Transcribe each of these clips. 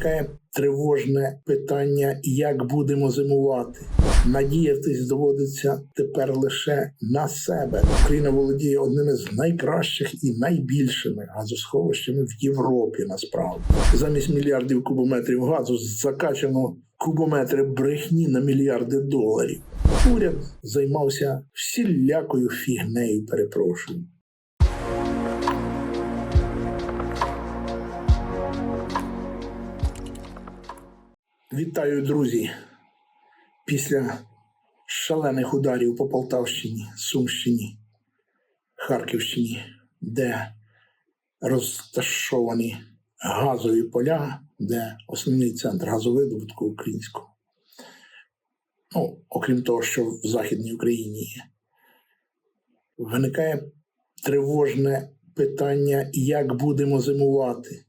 Виникає тривожне питання, як будемо зимувати. Надіятись доводиться тепер лише на себе. Україна володіє одним із найкращих і найбільшими газосховищами в Європі. Насправді замість мільярдів кубометрів газу закачано кубометри брехні на мільярди доларів. Уряд займався всілякою фігнею. Перепрошую. Вітаю, друзі! Після шалених ударів по Полтавщині, Сумщині, Харківщині, де розташовані газові поля, де основний центр газовидобутку українського. Ну, окрім того, що в Західній Україні є, виникає тривожне питання, як будемо зимувати.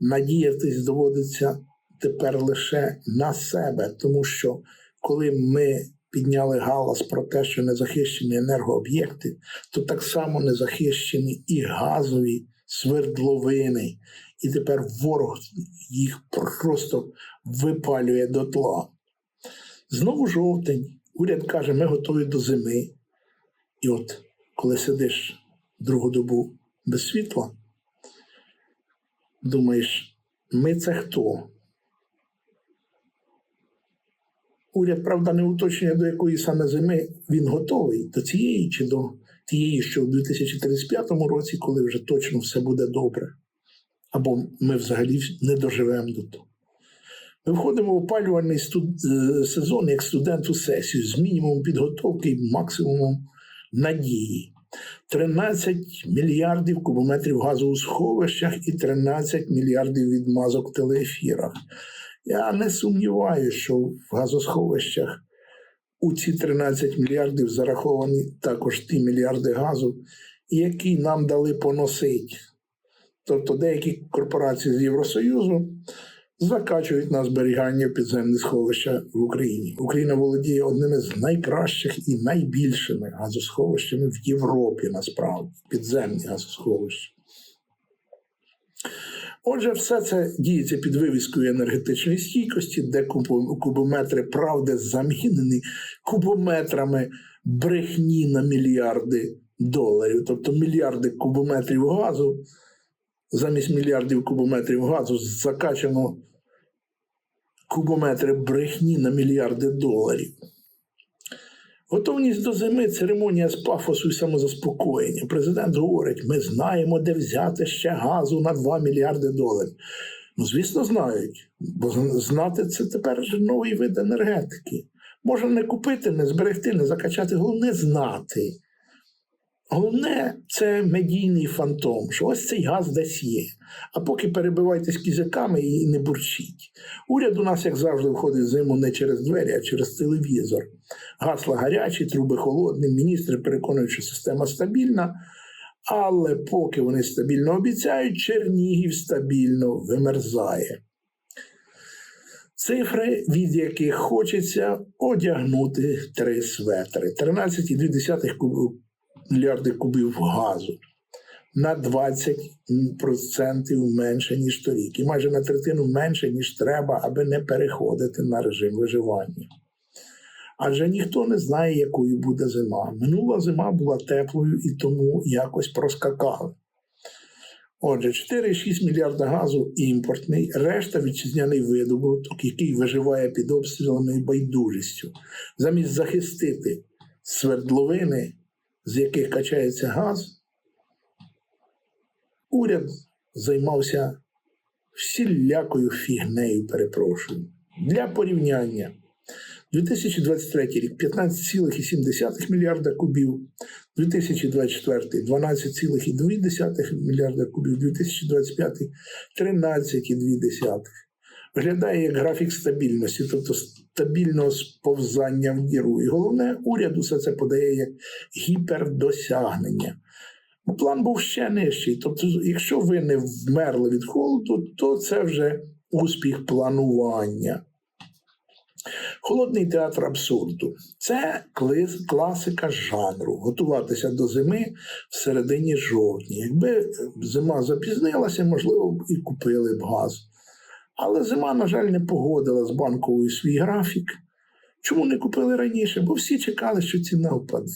Надіятись доводиться тепер лише на себе, тому що коли ми підняли галас про те, що не захищені енергооб'єкти, то так само не захищені і газові свердловини. І тепер ворог їх просто випалює дотла. Знову жовтень. Уряд каже, ми готові до зими. І от коли сидиш другу добу без світла, думаєш, ми це хто? Уряд, правда, не уточнює, до якої саме зими він готовий, до цієї чи до тієї, що в 2035 році, коли вже точно все буде добре. Або ми взагалі не доживемо до того. Ми входимо в опалювальний студ... е, сезон як студент у сесію з мінімумом підготовки і максимумом надії. 13 мільярдів кубометрів газу у сховищах і 13 мільярдів відмазок в телеефірах. Я не сумніваюся, що в газосховищах у ці 13 мільярдів зараховані також ті мільярди газу, які нам дали поносити. Тобто деякі корпорації з Євросоюзу закачують на зберігання підземних сховища в Україні. Україна володіє одним із найкращих і найбільшими газосховищами в Європі, насправді, підземні газосховища. Отже, все це діється під вивіскою енергетичної стійкості, де кубо- кубометри правди замінені кубометрами брехні на мільярди доларів, тобто мільярди кубометрів газу. Замість мільярдів кубометрів газу закачано кубометри брехні на мільярди доларів. Готовність до зими церемонія з пафосу і самозаспокоєння. Президент говорить: ми знаємо, де взяти ще газу на 2 мільярди доларів. Ну, звісно, знають, бо знати це тепер новий вид енергетики. Можна не купити, не зберегти, не закачати, головне знати. Головне це медійний фантом, що ось цей газ десь є. А поки перебивайтесь кізяками і не бурчіть. Уряд у нас, як завжди, входить в зиму не через двері, а через телевізор. Гасла гарячі, труби холодні, міністри переконують, що система стабільна. Але поки вони стабільно обіцяють, Чернігів стабільно вимерзає. Цифри, від яких хочеться одягнути три светри: 13,2 куб- мільярди кубів газу на 20% менше, ніж торік, і майже на третину менше, ніж треба, аби не переходити на режим виживання. Адже ніхто не знає, якою буде зима. Минула зима була теплою і тому якось проскакали. Отже, 4,6 мільярда газу імпортний, решта вітчизняний видобуток, який виживає під обстрілами і байдужістю. Замість захистити свердловини, з яких качається газ, уряд займався всілякою фігнею, перепрошую. Для порівняння. 2023 рік 15,7 мільярда кубів, 2024 12,2 мільярда кубів, 2025 13,2. Виглядає як графік стабільності, тобто стабільного сповзання в діру. І головне, уряд усе це подає як гіпердосягнення. План був ще нижчий. Тобто, якщо ви не вмерли від холоду, то це вже успіх планування. Холодний театр абсурду це класика жанру. Готуватися до зими в середині жовтня. Якби зима запізнилася, можливо, і купили б газ. Але зима, на жаль, не погодила з банковою свій графік. Чому не купили раніше? Бо всі чекали, що ціна впаде.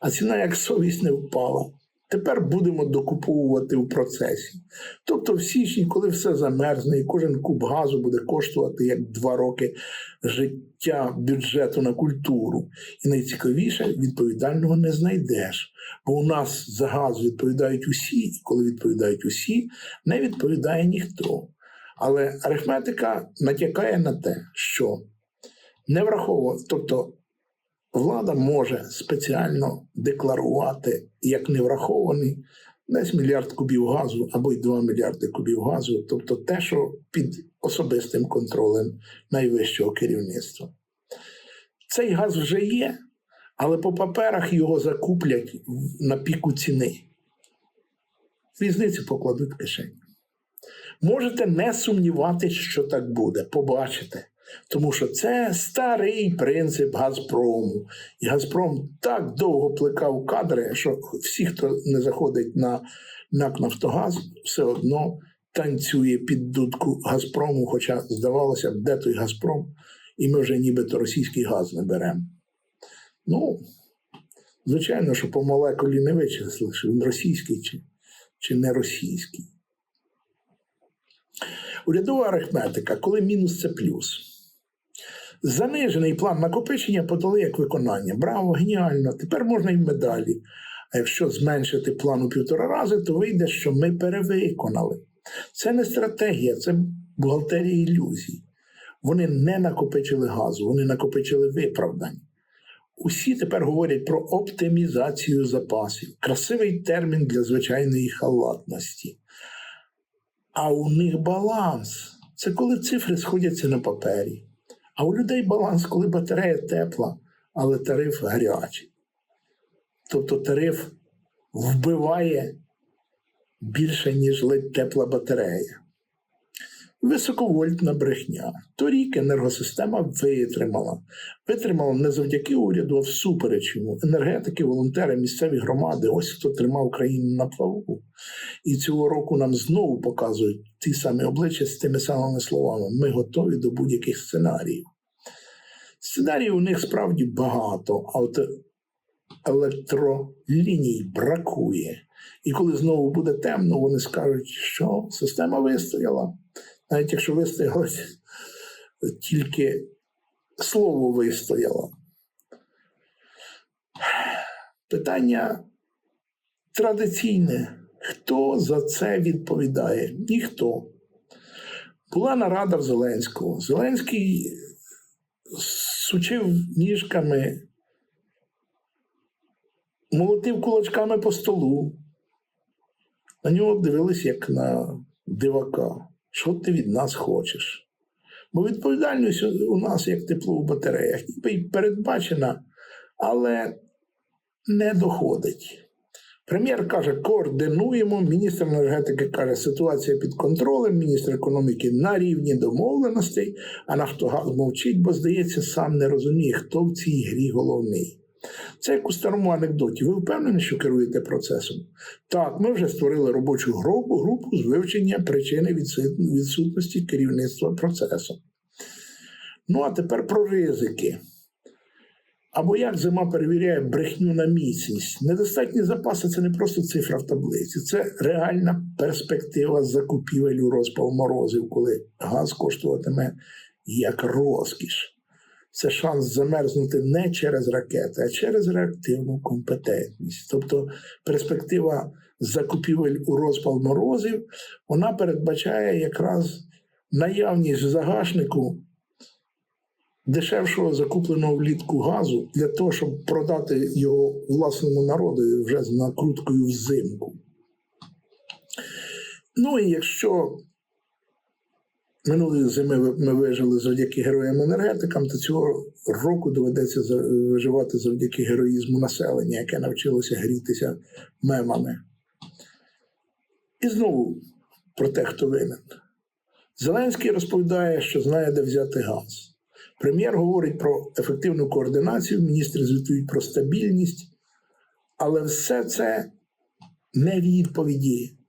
А ціна як совість не впала. Тепер будемо докуповувати в процесі. Тобто, в січні, коли все замерзне, і кожен куб газу буде коштувати як два роки життя бюджету на культуру. І найцікавіше, відповідального не знайдеш. Бо у нас за газ відповідають усі, і коли відповідають усі, не відповідає ніхто. Але арифметика натякає на те, що не враховує, тобто влада може спеціально декларувати як неврахований десь мільярд кубів газу або й 2 мільярди кубів газу, тобто те, що під особистим контролем найвищого керівництва. Цей газ вже є, але по паперах його закуплять на піку ціни. Різницю покладуть в кишені. Можете не сумніватися, що так буде, побачите. Тому що це старий принцип Газпрому. І Газпром так довго плекав кадри, що всі, хто не заходить на НАК Нафтогаз, все одно танцює під дудку Газпрому, хоча здавалося б, де той Газпром, і ми вже нібито російський газ не беремо. Ну, звичайно, що по молекулі вичислили, що він російський чи, чи не російський. Урядова арифметика, коли мінус це плюс. Занижений план накопичення подали як виконання. Браво, геніально! Тепер можна і медалі. А якщо зменшити план у півтора рази, то вийде, що ми перевиконали. Це не стратегія, це бухгалтерія ілюзій. Вони не накопичили газу, вони накопичили виправдань. Усі тепер говорять про оптимізацію запасів. Красивий термін для звичайної халатності. А у них баланс. Це коли цифри сходяться на папері. А у людей баланс, коли батарея тепла, але тариф гарячий. Тобто тариф вбиває більше, ніж ледь тепла батарея. Високовольтна брехня. Торік енергосистема витримала. Витримала не завдяки уряду, а всупереч йому. Енергетики, волонтери, місцеві громади ось хто тримав країну на плаву. І цього року нам знову показують ті самі обличчя з тими самими словами. Ми готові до будь-яких сценаріїв. Сценаріїв у них справді багато, а от електроліній бракує. І коли знову буде темно, вони скажуть, що система вистояла. Навіть якщо вистояла, тільки слово вистояло. Питання традиційне. Хто за це відповідає? Ніхто. Була нарада в Зеленського. Зеленський сучив ніжками, молотив кулачками по столу. На нього дивились як на дивака. Що ти від нас хочеш? Бо відповідальність у нас як тепло в батареях, ніби передбачена, але не доходить. Прем'єр каже, координуємо. Міністр енергетики каже, ситуація під контролем, міністр економіки на рівні домовленостей, а Нафтогаз мовчить, бо, здається, сам не розуміє, хто в цій грі головний. Це як у старому анекдоті. Ви впевнені, що керуєте процесом? Так, ми вже створили робочу групу, групу з вивчення причини відсутності керівництва процесом. Ну а тепер про ризики. Або як зима перевіряє брехню на міцність. Недостатні запаси це не просто цифра в таблиці, це реальна перспектива закупівель у розпал морозів, коли газ коштуватиме як розкіш. Це шанс замерзнути не через ракети, а через реактивну компетентність. Тобто перспектива закупівель у розпал морозів вона передбачає якраз наявність загашнику дешевшого закупленого влітку газу для того, щоб продати його власному народу вже з накруткою взимку. Ну і якщо минулої зими ми вижили завдяки героям-енергетикам, то цього року доведеться виживати завдяки героїзму населення, яке навчилося грітися мемами. І знову про те, хто винен. Зеленський розповідає, що знає, де взяти газ. Прем'єр говорить про ефективну координацію, міністри звітують про стабільність, але все це не відповіді.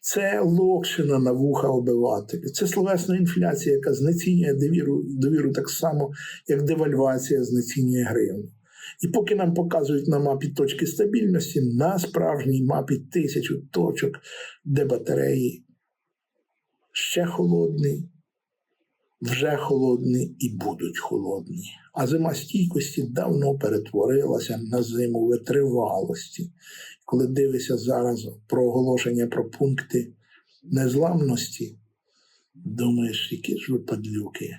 Це локшина на вуха обивателю. Це словесна інфляція, яка знецінює довіру, довіру так само, як девальвація знецінює гривню. І поки нам показують на мапі точки стабільності, на справжній мапі тисячу точок, де батареї ще холодні, вже холодні і будуть холодні. А зима стійкості давно перетворилася на зиму витривалості. Коли дивишся зараз про оголошення про пункти незламності, думаєш, які ж ви падлюки.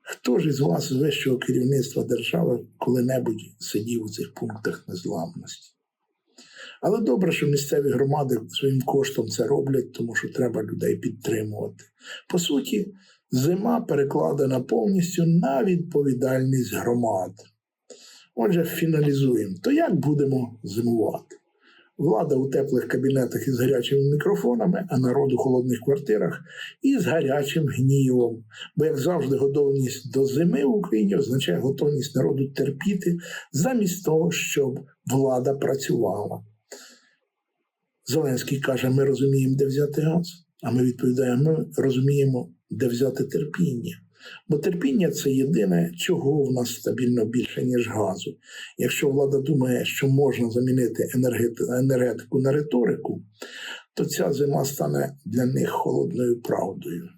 Хто ж із вас з вищого керівництва держави коли-небудь сидів у цих пунктах незламності? Але добре, що місцеві громади своїм коштом це роблять, тому що треба людей підтримувати. По суті, зима перекладена повністю на відповідальність громад. Отже, фіналізуємо. То як будемо зимувати? Влада у теплих кабінетах із гарячими мікрофонами, а народ у холодних квартирах із гарячим гнівом. Бо, як завжди, готовність до зими в Україні означає готовність народу терпіти замість того, щоб влада працювала. Зеленський каже: ми розуміємо, де взяти газ. А ми відповідаємо, ми розуміємо, де взяти терпіння. Бо терпіння це єдине, чого в нас стабільно більше, ніж газу. Якщо влада думає, що можна замінити енергетику на риторику, то ця зима стане для них холодною правдою.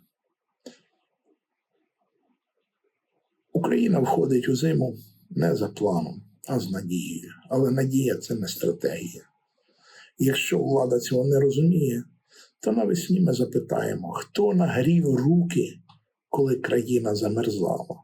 Україна входить у зиму не за планом, а з надією. Але надія це не стратегія. Якщо влада цього не розуміє, то навесні ми запитаємо, хто нагрів руки, коли країна замерзала.